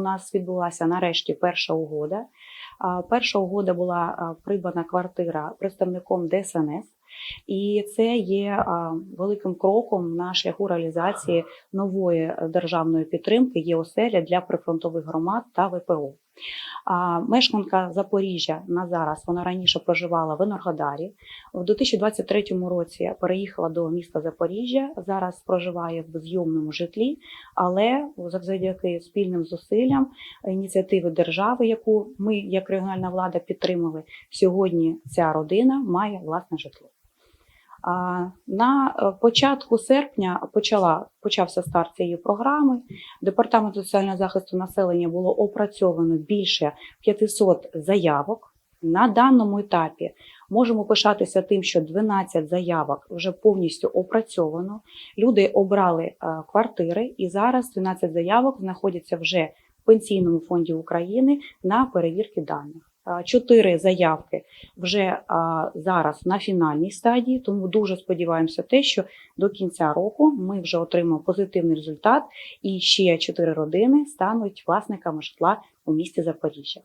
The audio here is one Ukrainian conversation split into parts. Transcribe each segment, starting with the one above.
у нас відбулася нарешті перша угода. Перша угода була придбана квартира представником ДСНС, і це є великим кроком на шляху реалізації нової державної підтримки є оселя для прифронтових громад та ВПО. Мешканка Запоріжжя на зараз вона раніше проживала в Енергодарі. У 2023 році переїхала до міста Запоріжжя. Зараз проживає в зйомному житлі, але завдяки спільним зусиллям ініціативи держави, яку ми, як регіональна влада, підтримали, сьогодні ця родина має власне житло. На е, початку серпня почала почався старт цієї програми. Департамент соціального захисту населення було опрацьовано більше 500 заявок. На даному етапі можемо пишатися тим, що 12 заявок вже повністю опрацьовано. Люди обрали е, квартири, і зараз 12 заявок знаходяться вже пенсійному фонді України на перевірки даних. Чотири заявки вже зараз на фінальній стадії, тому дуже сподіваємося, те, що до кінця року ми вже отримаємо позитивний результат, і ще чотири родини стануть власниками житла у місті Запоріжжя.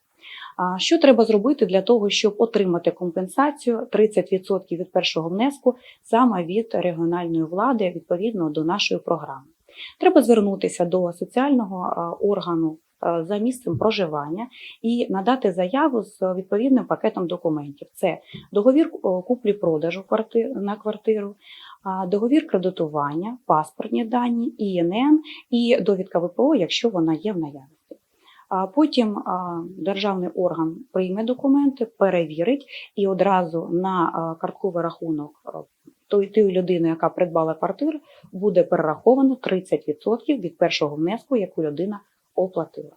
А що треба зробити для того, щоб отримати компенсацію 30% від першого внеску саме від регіональної влади відповідно до нашої програми? Треба звернутися до соціального органу за місцем проживання і надати заяву з відповідним пакетом документів. Це договір куплі-продажу на квартиру, договір кредитування, паспортні дані, ІНН і довідка ВПО, якщо вона є в наявності. Потім державний орган прийме документи, перевірить і одразу на картковий рахунок а, той тої людини, яка придбала квартиру, буде перераховано 30% від першого внеску, яку людина оплатила.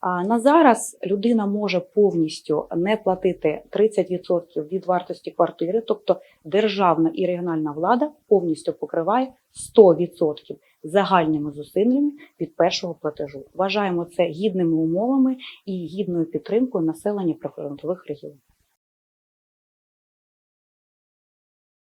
А на зараз людина може повністю не платити 30% від вартості квартири, тобто державна і регіональна влада повністю покриває 100% загальними зусиллями від першого платежу. Вважаємо це гідними умовами і гідною підтримкою населення прифронтових регіонів.